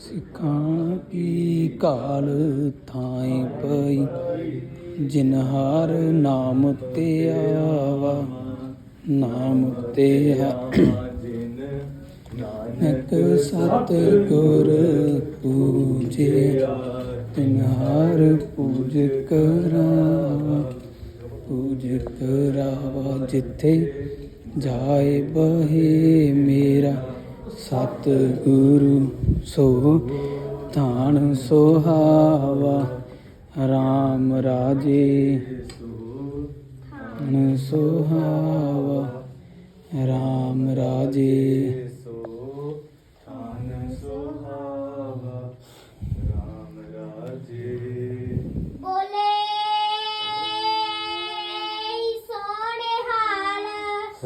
ਸਿੱਖਾਂ ਕੀ ਕਾਲ ਥਾਈ ਪਈ, ਜਿਨ ਹਰ ਨਾਮ ਤੇ ਆਵਾ। ਨਾਮ ਤੇ ਨਕ ਸਤ ਗੁਰ ਪੂਜੇ। ਤਿਨ ਹਰ ਪੂਜ ਕਰਾਵਾ ਪੂਜ ਕਰਾਵਾ, ਜਿੱਥੇ ਜਾਏ ਬਹੇ ਮੇਰਾ। ਸਤ ਗੁਰੂ ਸੋ ਧਾਨ ਸੁਹਾਵਾ, ਰਾਮ ਰਾਜੇ ਧਾਨ ਸੁਹਾਵਾ, ਰਾਮ ਰਾਜੇ ਬੋਲੇ